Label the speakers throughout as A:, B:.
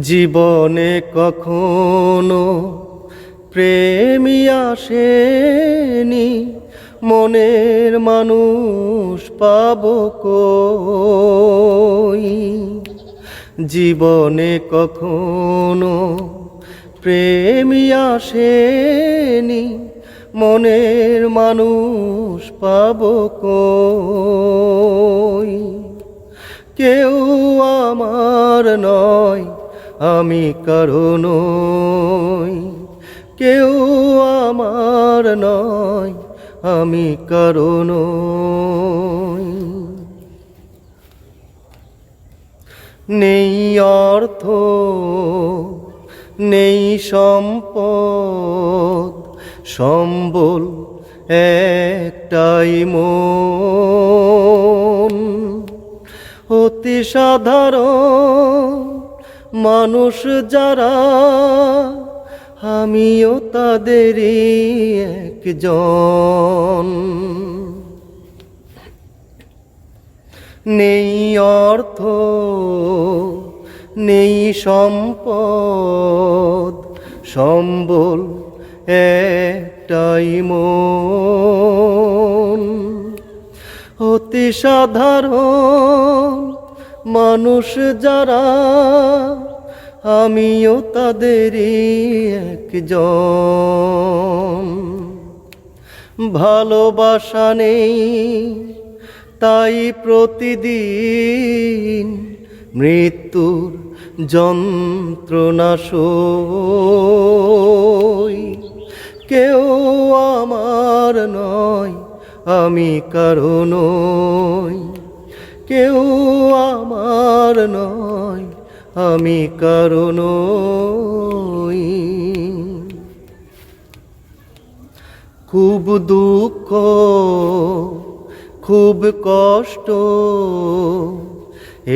A: জীবনে কখনো প্রেমী আসেনি, মনের মানুষ পাব কই? জীবনে কখনো প্রেমী আসেনি, মনের মানুষ পাব কই? কেউ আমার নয় আমি কারণ কেউ আমার নয়, আমি কারণ নেই অর্থ, নেই সম্পদ, সম্বল একটাই মন। অতি সাধারণ মানুষ যারা আমিও তাদেরই একজন। নেই অর্থ নেই সম্পদ সম্বল একটাই মন। অতি সাধারণ মানুষ যারা, আমিও তাদেরই একজন। ভালোবাসা নেই, তাই প্রতিদিন মৃত্যুর যন্ত্রণা কেউ আমার নয়, আমি কারণ কেউ আমার নয়, আমি কারণ খুব দুঃখ, খুব কষ্ট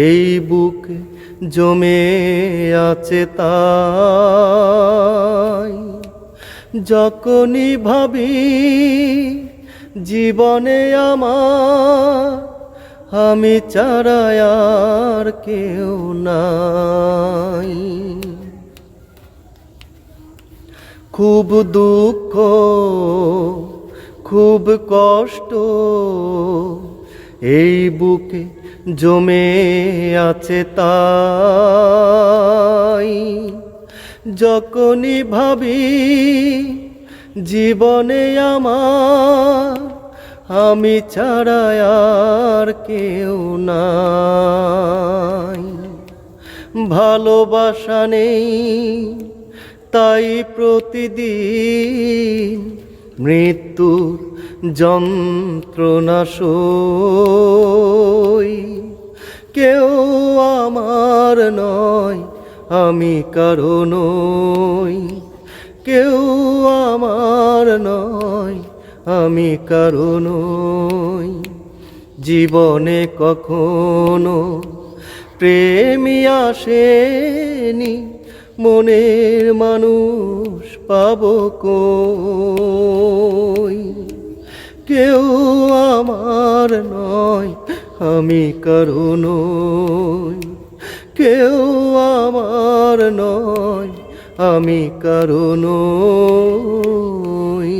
A: এই বুক জমে আছে তাই। যখনই ভাবি জীবনে আমার আমি চারায় আর কেউ নাই। খুব দুঃখ, খুব কষ্ট এই বুকে জমে আছে তাই। যখনই ভাবি জীবনে আমার আমি ছাড়া আর কেউ নাই। ভালোবাসা নেই, তাই প্রতিদিন মৃত্যুর যন্ত্রণা সই। কেউ আমার নয়, আমি কারও নই। কেউ আমি কারও নই জীবনে কখনো প্রেমী আসেনি, মনের মানুষ পাব কই? কেউ আমার নয়, আমি কারও কেউ আমার নয়, আমি কারও নই